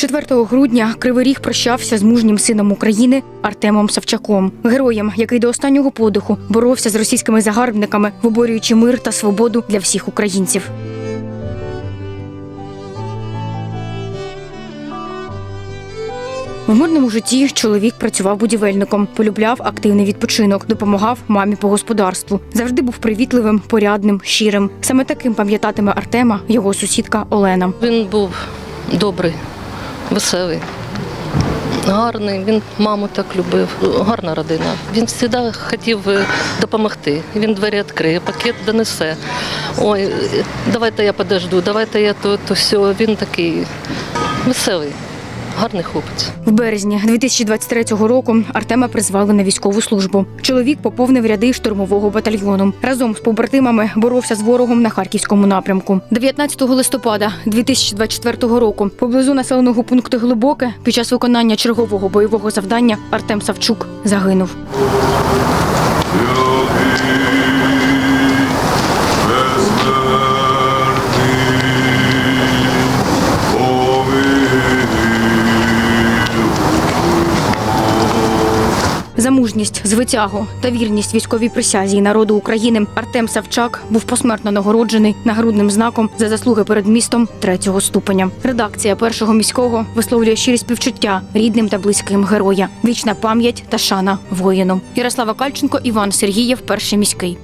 4 грудня Кривий Ріг прощався з мужнім сином України Артемом Савчаком, героєм, який до останнього подиху боровся з російськими загарбниками, виборюючи мир та свободу для всіх українців. В мирному житті чоловік працював будівельником, полюбляв активний відпочинок, допомагав мамі по господарству. Завжди був привітливим, порядним, щирим. Саме таким пам'ятатиме Артема його сусідка Олена. Він був добрий, веселий, гарний. Він маму так любив. Гарна родина. Він завжди хотів е, допомогти. Він двері відкриє, пакет донесе. Ой, давайте я подожду, давайте я то, то все. Він такий веселий, гарний хлопець. В березні 2023 року Артема призвали на військову службу. Чоловік поповнив ряди штурмового батальйону. Разом з побратимами боровся з ворогом на харківському напрямку. 19 листопада 2024 року поблизу населеного пункту Глибоке під час виконання чергового бойового завдання Артем Савчук загинув. За мужність, звитягу та вірність військовій присязі і народу України Артем Савчак був посмертно нагороджений нагрудним знаком за заслуги перед містом третього ступеня. Редакція першого міського висловлює щирі співчуття рідним та близьким героя. Вічна пам'ять та шана воїну. Ярослава Кальченко, Іван Сергієв, перший міський.